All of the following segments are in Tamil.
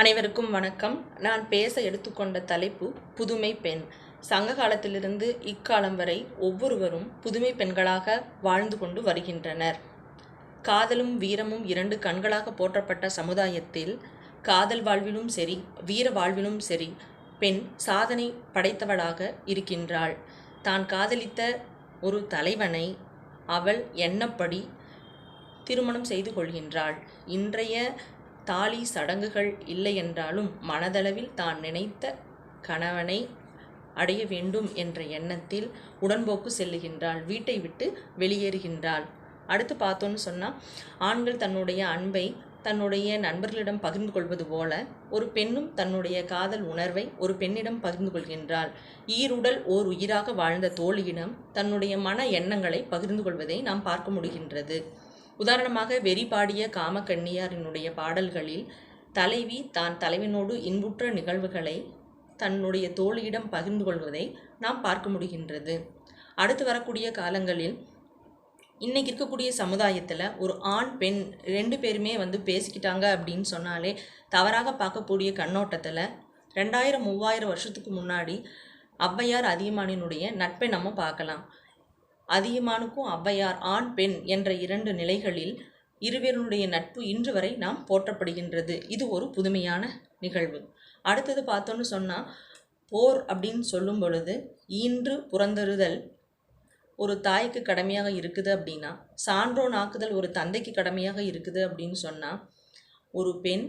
அனைவருக்கும் வணக்கம். நான் பேச எடுத்துக்கொண்ட தலைப்பு புதுமை பெண். சங்க காலத்திலிருந்து இக்காலம் வரை ஒவ்வொருவரும் புதுமை பெண்களாக வாழ்ந்து கொண்டு வருகின்றனர். காதலும் வீரமும் இரண்டு கண்களாக போற்றப்பட்ட சமுதாயத்தில் காதல் வாழ்விலும் சரி வீர வாழ்விலும் சரி பெண் சாதனை படைத்தவளாக இருக்கின்றாள். தான் காதலித்த ஒரு தலைவனை அவள் எண்ணப்படி திருமணம் செய்து கொள்கின்றாள். இன்றைய தாலி சடங்குகள் இல்லை என்றாலும் மனதளவில் தான் நினைத்த கணவனை அடைய வேண்டும் என்ற எண்ணத்தில் உடன்போக்கு செல்லுகின்றாள். வீட்டை விட்டு வெளியேறுகின்றாள். அடுத்து பார்த்தோன்னு சொன்னால் ஆண்கள் தன்னுடைய அன்பை தன்னுடைய நண்பர்களிடம் பகிர்ந்து கொள்வது போல ஒரு பெண்ணும் தன்னுடைய காதல் உணர்வை ஒரு பெண்ணிடம் பகிர்ந்து கொள்கின்றாள். ஈருடல் ஓர் உயிராக வாழ்ந்த தோழியிடம் தன்னுடைய மன எண்ணங்களை பகிர்ந்து கொள்வதை நாம் பார்க்க முடிகின்றது. உதாரணமாக வெறி பாடிய காமக்கண்ணியாரினுடைய பாடல்களில் தலைவி தான் தலைவனோடு இன்புற்ற நிகழ்வுகளை தன்னுடைய தோழியிடம் பகிர்ந்து கொள்வதை நாம் பார்க்க முடிகின்றது. அடுத்து வரக்கூடிய காலங்களில் இன்றைக்கி இருக்கக்கூடிய சமுதாயத்தில் ஒரு ஆண் பெண் ரெண்டு பேருமே வந்து பேசிக்கிட்டாங்க அப்படின்னு சொன்னாலே தவறாக பார்க்கக்கூடிய கண்ணோட்டத்தில் ரெண்டாயிரம் மூவாயிரம் வருஷத்துக்கு முன்னாடி ஔவையார் அதியமானினுடைய நட்பை நம்ம பார்க்கலாம். அதியமானுக்கும் ஔவையார் ஆண் பெண் என்ற இரண்டு நிலைகளில் இருவருடைய நட்பு இன்று வரை நாம் போற்றப்படுகின்றது. இது ஒரு புதுமையான நிகழ்வு. அடுத்தது பார்த்தோன்னு சொன்னால் போர் அப்படின்னு சொல்லும் பொழுது ஈன்று புறந்தறுதல் ஒரு தாய்க்கு கடமையாக இருக்குது அப்படின்னா சான்றோன் ஆக்குதல் ஒரு தந்தைக்கு கடமையாக இருக்குது அப்படின்னு சொன்னால் ஒரு பெண்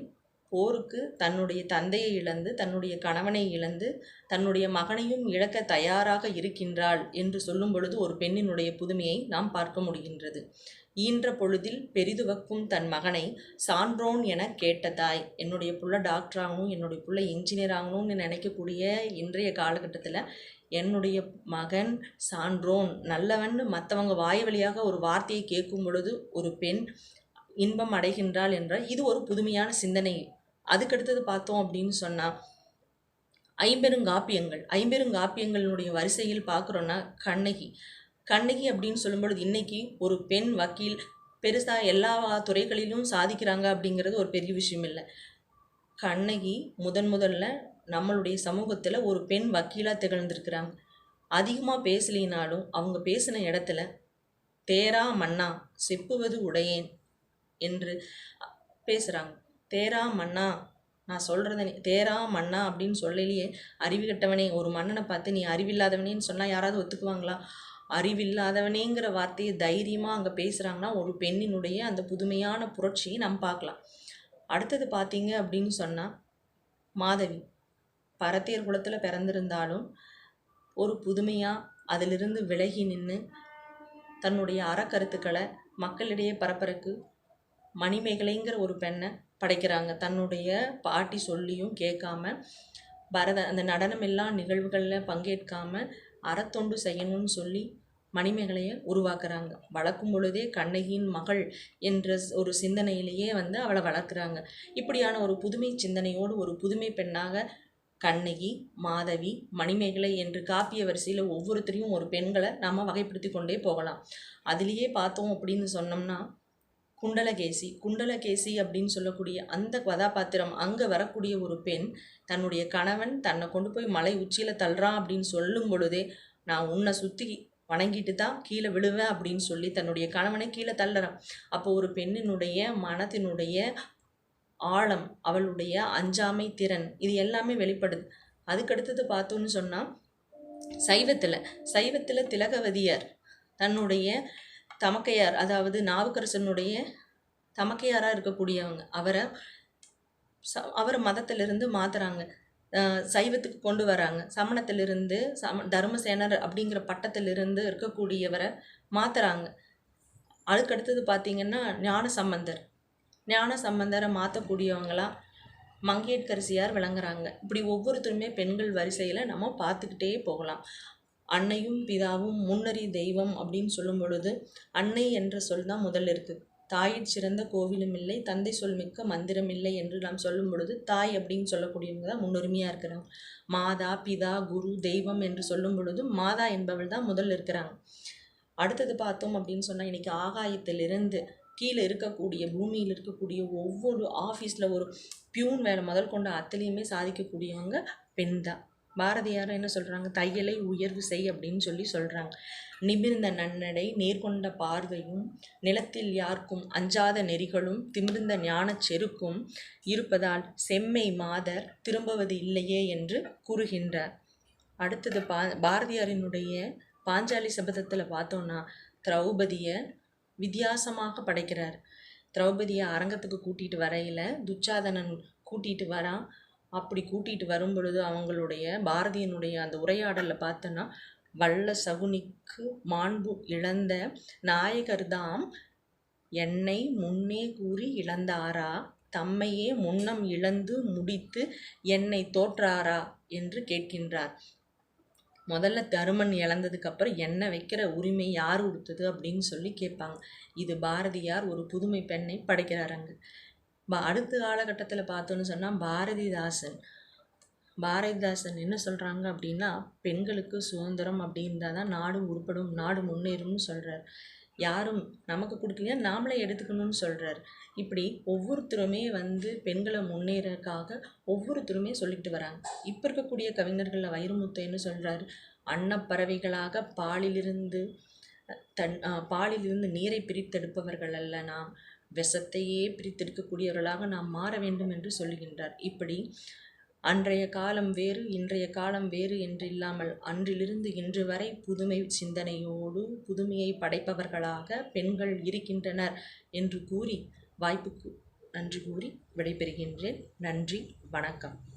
போருக்கு தன்னுடைய தந்தையை இழந்து தன்னுடைய கணவனை இழந்து தன்னுடைய மகனையும் இழக்க தயாராக இருக்கின்றாள் என்று சொல்லும் பொழுது ஒரு பெண்ணினுடைய புதுமையை நாம் பார்க்க முடிகின்றது. ஈன்ற பொழுதில் பெரிதுவக்கும் தன் மகனை சான்றோன் என கேட்ட தாய் என்னுடைய புள்ள டாக்டர் ஆகணும் என்னுடைய புள்ள இன்ஜினியர் ஆகணும்னு நினைக்கக்கூடிய இன்றைய காலகட்டத்தில் என்னுடைய மகன் சான்றோன் நல்லவன் மற்றவங்க வாய் வழியாக ஒரு வார்த்தையை கேட்கும் பொழுது ஒரு பெண் இன்பம் அடைகின்றாள் என்றால் இது ஒரு புதுமையான சிந்தனை அதுக்கடுத்தது பார்த்தோம் அப்படின்னு சொன்னால் ஐம்பெருங்காப்பியங்கள். ஐம்பெருங்காப்பியங்களினுடைய வரிசையில் பார்க்குறோன்னா கண்ணகி. கண்ணகி அப்படின்னு சொல்லும்பொழுது இன்னைக்கு ஒரு பெண் வக்கீல் பெருசாக எல்லா துறைகளிலும் சாதிக்கிறாங்க அப்படிங்கிறது ஒரு பெரிய விஷயம் இல்லை. கண்ணகி முதன் முதல்ல நம்மளுடைய சமூகத்தில் ஒரு பெண் வக்கீலாக திகழ்ந்திருக்கிறாங்க. அதிகமாக பேசலினாலும் அவங்க பேசின இடத்துல தேரா மன்னா செப்புவது உடையேன் என்று பேசுகிறாங்க தேரா மன்னா. நான் சொல்கிறத நீ தேரா மன்னா அப்படின்னு சொல்லலையே. அறிவு கட்டவனே ஒரு மன்னனை பார்த்து நீ அறிவில்லாதவனேன்னு சொன்னால் யாராவது ஒத்துக்குவாங்களா? அறிவில்லாதவனேங்கிற வார்த்தையை தைரியமாக அங்கே பேசுகிறாங்கன்னா ஒரு பெண்ணினுடைய அந்த புதுமையான புரட்சியை நம்ம பார்க்கலாம். அடுத்தது பார்த்தீங்க அப்படின்னு சொன்னால் மாதவி. பரத்தியர் குலத்தில் பிறந்திருந்தாலும் ஒரு புதுமையாக அதிலிருந்து விலகி நின்று தன்னுடைய அறக்கருத்துக்களை மக்களிடையே பரப்புறக்கு மணிமேகலைங்கிற ஒரு பெண்ணை படைக்கிறாங்க. தன்னுடைய பாட்டி சொல்லியும் கேட்காம பரத அந்த நடனம் எல்லாம் நிகழ்வுகளில் பங்கேற்காம அறத்தொண்டு செய்யணும்னு சொல்லி மணிமேகலையை உருவாக்குறாங்க. வளர்க்கும் பொழுதே கண்ணகியின் மகள் என்ற ஒரு சிந்தனையிலேயே வந்து அவளை வளர்க்குறாங்க. இப்படியான ஒரு புதுமை சிந்தனையோடு ஒரு புதுமை பெண்ணாக கண்ணகி மாதவி மணிமேகலை என்று காப்பிய வரிசையில் ஒவ்வொருத்தரையும் ஒரு பெண்களை நம்ம வகைப்படுத்தி கொண்டே போகலாம். அதுலேயே பார்த்தோம் அப்படின்னு சொன்னோம்னா குண்டலகேசி குண்டலகேசி அப்படின்னு சொல்லக்கூடிய அந்த கதாபாத்திரம் அங்கே வரக்கூடிய ஒரு பெண் தன்னுடைய கணவன் தன்னை கொண்டு போய் மலை உச்சியில் தள்ளுறான் அப்படின்னு சொல்லும் பொழுதே நான் உன்னை சுற்றி வணங்கிட்டு தான் கீழே விழுவேன் அப்படின்னு சொல்லி தன்னுடைய கணவனை கீழே தள்ளுறான். அப்போ ஒரு பெண்ணினுடைய மனத்தினுடைய ஆழம் அவளுடைய அஞ்சாமை திறன் இது எல்லாமே வெளிப்படுது. அதுக்கடுத்தது பார்த்தோன்னு சொன்னால் சைவத்தில் சைவத்தில் திலகவதியர் தன்னுடைய தமக்கையார் அதாவது நாவுக்கரசனுடைய தமக்கையாராக இருக்கக்கூடியவங்க. அவரை ச அவரை மதத்திலிருந்து மாற்றுறாங்க சைவத்துக்கு கொண்டு வராங்க. சமணத்திலிருந்து சம தர்மசேனர் அப்படிங்கிற பட்டத்திலிருந்து இருக்கக்கூடியவரை மாற்றுறாங்க அதுக்கடுத்தது பார்த்திங்கன்னா ஞான சம்பந்தர் ஞான சம்பந்தரை மாற்றக்கூடியவங்களாம் மங்கையர்கரசியார் விளங்குறாங்க. இப்படி ஒவ்வொருத்தருமே பெண்கள் வரிசையில் நம்ம பார்த்துக்கிட்டே போகலாம். அன்னையும் பிதாவும் முன்னறி தெய்வம் அப்படின்னு சொல்லும் பொழுது அன்னை என்ற சொல் தான் முதல் இருக்குது தாயிற் சிறந்த கோவிலும் இல்லை தந்தை சொல் மிக்க மந்திரம் இல்லை என்று நாம் சொல்லும் பொழுது தாய் அப்படின்னு சொல்லக்கூடியவங்க தான் முன்னுரிமையாக இருக்கிறாங்க. மாதா பிதா குரு தெய்வம் என்று சொல்லும் பொழுது மாதா என்பவள் தான் முதல் இருக்கிறாங்க. அடுத்தது பார்த்தோம் அப்படின்னு சொன்னால் இன்றைக்கி ஆகாயத்திலிருந்து கீழே இருக்கக்கூடிய பூமியில் இருக்கக்கூடிய ஒவ்வொரு ஆஃபீஸில் ஒரு பியூன் வேலை முதல் கொண்ட அத்தனையுமே சாதிக்கக்கூடியவங்க பெண் தான். பாரதியார் என்ன சொல்கிறாங்க தையலை உயர்வு செய் அப்படின்னு சொல்லி சொல்கிறாங்க நிமிர்ந்த நன்னடை நேர்கொண்ட பார்வையும் நிலத்தில் யாருக்கும் அஞ்சாத நெறிகளும் திமிர்ந்த ஞானச் செருக்கும் இருப்பதால் செம்மை மாதர் திரும்புவது இல்லையே என்று கூறுகின்றார். அடுத்தது பா பாரதியாரினுடைய பாஞ்சாலி சபதத்தில் பார்த்தோன்னா திரௌபதியை வித்தியாசமாக படைக்கிறார். திரௌபதியை அரங்கத்துக்கு கூட்டிகிட்டு வரையில் துச்சாதனன் கூட்டிகிட்டு வரான். அப்படி கூட்டிகிட்டு வரும் பொழுது அவங்களுடைய பாரதியனுடைய அந்த உரையாடலில் பார்த்தோன்னா வல்ல சகுனிக்கு மாண்பு இழந்த நாயகர் தாம் என்னை முன்னே கூறி இழந்தாரா? தம்மையே முன்னம் இழந்து முடித்து என்னை தோற்றாரா? என்று கேட்கின்றார். முதல்ல தருமன் இழந்ததுக்கப்புறம் என்ன எண்ணெய் வைக்கிற உரிமை யார் கொடுத்தது அப்படின்னு சொல்லி கேட்பாங்க. இது பாரதியார் ஒரு புதுமை பெண்ணை படைக்கிறாருங்க அடுத்த காலகட்டத்தில் பார்த்தோன்னு சொன்னால் பாரதிதாசன். பாரதிதாசன் என்ன சொல்கிறாங்க அப்படின்னா பெண்களுக்கு சுதந்திரம் அப்படின்றா தான் நாடு உருப்படும் நாடு முன்னேறும்னு சொல்கிறார் யாரும் நமக்கு கொடுக்கலையா நாமளே எடுத்துக்கணும்னு சொல்கிறார் இப்படி ஒவ்வொருத்தருமே வந்து பெண்களை முன்னேறக்காக ஒவ்வொருத்தருமே சொல்லிட்டு வராங்க. இப்போ இருக்கக்கூடிய கவிஞர்களில் வைரமுத்து என்ன சொல்கிறார் அன்னப்பறவைகளாக பாலிலிருந்து தன் பாலிலிருந்து நீரை பிரித்தெடுப்பவர்கள் அல்ல நாம். விஷத்தையே பிரித்தெடுக்கக்கூடியவர்களாக நாம் மாற வேண்டும் என்று சொல்லுகின்றார். இப்படி அன்றைய காலம் வேறு இன்றைய காலம் வேறு என்று இல்லாமல் அன்றிலிருந்து இன்று வரை புதுமை சிந்தனையோடு புதுமையை படைப்பவர்களாக பெண்கள் இருக்கின்றனர் என்று கூறி வாய்ப்புக்கு நன்றி கூறி விடைபெறுகின்றேன். நன்றி வணக்கம்.